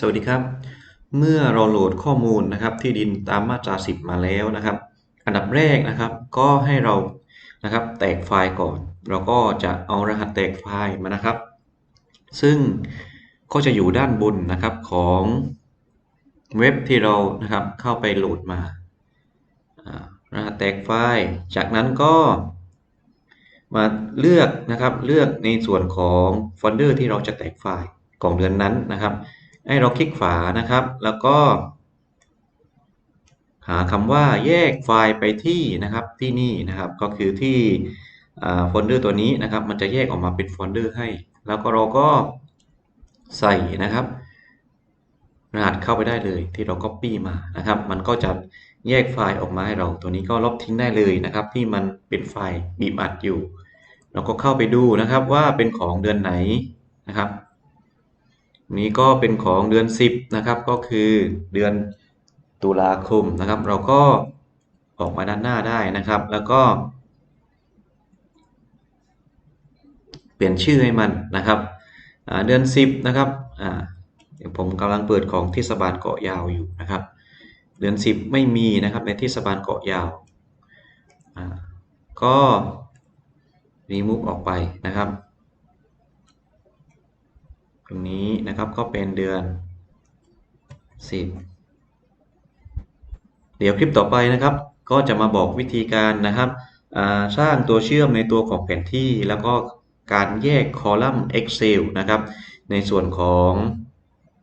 สวัสดีครับ เมื่อเราโหลดข้อมูลนะครับที่ดินตามมาตรา 10 มาแล้วนะครับ อันดับแรกนะครับก็ให้เรานะครับแตกไฟล์ก่อน เราก็จะเอารหัสแตกไฟล์มานะครับ ซึ่งก็จะอยู่ด้านบนนะครับของเว็บที่เรานะครับเข้าไปโหลดมาอ่ารหัสแตกไฟล์ จากนั้นก็มาเลือกนะครับเลือกในส่วนของโฟลเดอร์ที่เราจะแตกไฟล์ของเดือนนั้นนะครับ ให้เราคลิกฝานะครับ แล้วก็ หาคำว่าแยกไฟล์ไปที่นะครับที่นี่นะครับ ก็คือที่โฟลเดอร์ตัวนี้นะครับ มันจะแยกออกมาเป็นโฟลเดอร์ให้ แล้วก็เราก็ใส่นะครับ รหัสเข้าไปได้เลยที่เรา Copy มานะครับ มันก็จะแยกไฟล์ออกมาให้เรา ตัวนี้ก็ลบทิ้งได้เลยนะครับ ที่มันเป็นไฟล์บีบอัดอยู่ เราก็เข้าไปดูนะครับว่าเป็นของเดือนไหนนะครับ นี้ก็เป็นของเดือน 10 นะครับ ก็คือเดือนตุลาคมนะครับ เราก็ออกมาด้านหน้าได้นะครับ แล้วก็ เปลี่ยนชื่อให้มันนะครับเดือน 10 นะครับเดี๋ยวผมกำลังเปิดของเทศบาลเกาะยาวอยู่นะครับ เดือน 10 ไม่มีนะครับในเทศบาลเกาะยาวก็รีมูฟออกไปนะครับ ตรงนี้นะครับก็เป็นเดือน 10 เดี๋ยวคลิปต่อไปนะครับ ก็จะมาบอกวิธีการนะครับสร้างตัวเชื่อมในตัวของแผนที่ แล้วก็การแยกคอลัมน์ Excel นะครับ ในส่วนของ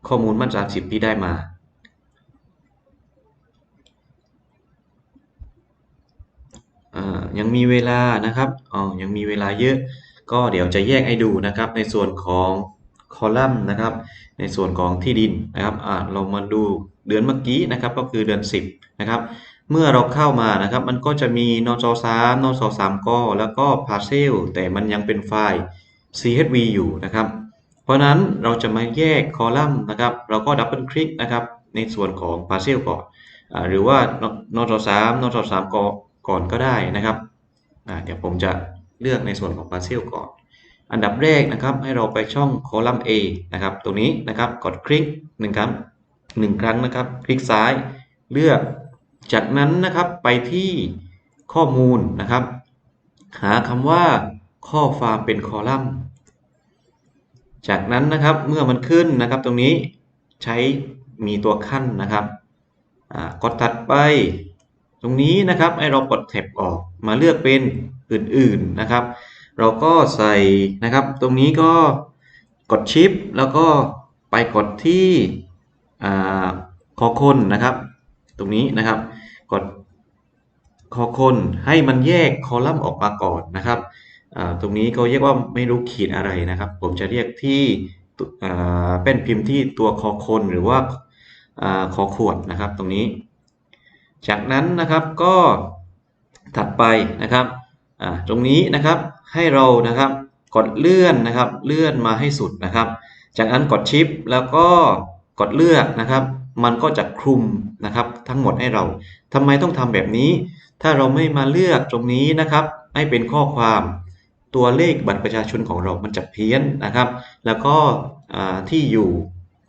ข้อมูลมาตรา10 ที่ได้มายังมีเวลานะครับอ๋อยังมีเวลาเยอะ ก็เดี๋ยวจะแยกให้ดูนะครับ ในส่วนของ คอลัมน์นะครับในส่วนของที่ดินนะครับเรามาดูเดือนเมื่อกี้นะครับก็คือเดือน 10นะครับเมื่อเราเข้ามานะครับ มันก็จะมีนจ3นจ3กแล้วก็ parcel แต่มันยังเป็นไฟล์ CSV อยู่นะครับ เพราะนั้นเราจะมาแยกคอลัมน์นะครับ เราก็ดับเบิลคลิกนะครับในส่วนของ parcel ก่อนอหรือว่านจ3นจ3กก่อนก็ได้นะครับเดี๋ยวผมจะเลือกในส่วนของ parcel ก่อน อันดับแรกนะครับให้เราไปช่องคอลัมน์ A นะครับตรงนี้นะครับกดคลิกหนึ่งครั้งหนึ่งครั้งนะครับ คลิกซ้ายเลือก จากนั้นนะครับไปที่ข้อมูลนะครับ หาคำว่าข้อความเป็นคอลัมน์ จากนั้นนะครับเมื่อมันขึ้นนะครับตรงนี้ใช้มีตัวขั้นนะครับกดถัดไปตรงนี้นะครับให้เรากดแท็บออกมาเลือกเป็นอื่นๆนะครับ เราก็ใส่นะครับ ตรงนี้ก็กดชิปแล้วก็ไปกดที่คอคนนะครับ ตรงนี้นะครับ กดคอคนให้มันแยกคอลัมน์ออกมาก่อนนะครับ ตรงนี้ก็เรียกว่าไม่รู้ขีดอะไรนะครับ ผมจะเรียกที่เป็นพิมพ์ที่ตัวคอคนหรือว่าคอขวดนะครับตรงนี้ จากนั้นนะครับก็ถัดไปนะครับ ตรงนี้นะครับให้เรานะครับกดเลื่อนนะครับ เลื่อนมาให้สุดนะครับ จากนั้นกดชิปแล้วก็กดเลือกนะครับ มันก็จะคลุมนะครับ ทั้งหมดให้เราทำไมต้องทำแบบนี้ ถ้าเราไม่มาเลือกตรงนี้นะครับให้เป็นข้อความตัวเลขบัตรประชาชนของเรามันจะเพี้ยนนะครับ แล้วก็ที่อยู่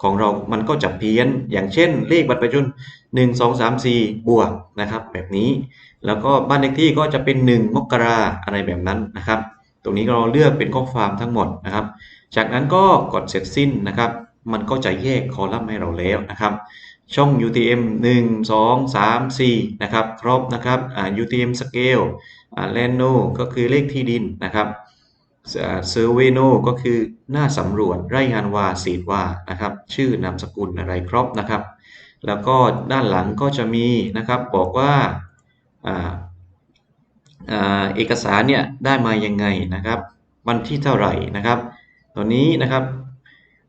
ของเรามันก็จะเพี้ยน อย่างเช่นเลขบัตรประชาชน1 2 3 4 บวกนะครับ แบบนี้ แล้วก็บ้านเลขที่ก็จะเป็น 1 มกราอะไรแบบนั้นนะครับ ตรงนี้เราเลือกเป็นข้อความทั้งหมดนะครับ จากนั้นก็กดเสร็จสิ้นนะครับ มันก็จะแยกคอลัมน์ให้เราแล้วนะครับ ช่อง UTM 1 2 3 4 นะครับ ครบนะครับ UTM scale แลนโนก็คือเลขที่ดินนะครับ เซอร์เวโนก็คือหน้าสำรวจรายงานว่าสีดว่านะครับ ชื่อนามสกุลอะไรครบนะครับ แล้วก็ด้านหลังก็จะมีนะครับบอกว่าเอกสารเนี่ยได้มายังไงนะครับวันที่เท่าไหร่นะครับ ตอนนี้นะครับ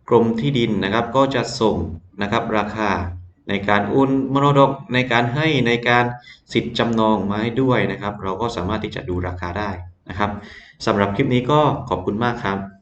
กรมที่ดินนะครับก็จะส่งนะครับราคาในการอุนมรดกในการให้ในการสิทธิ์จำนองมาให้ด้วยนะครับ เราก็สามารถที่จะดูราคาได้ นะครับสำหรับคลิปนี้ก็ขอบคุณมากครับ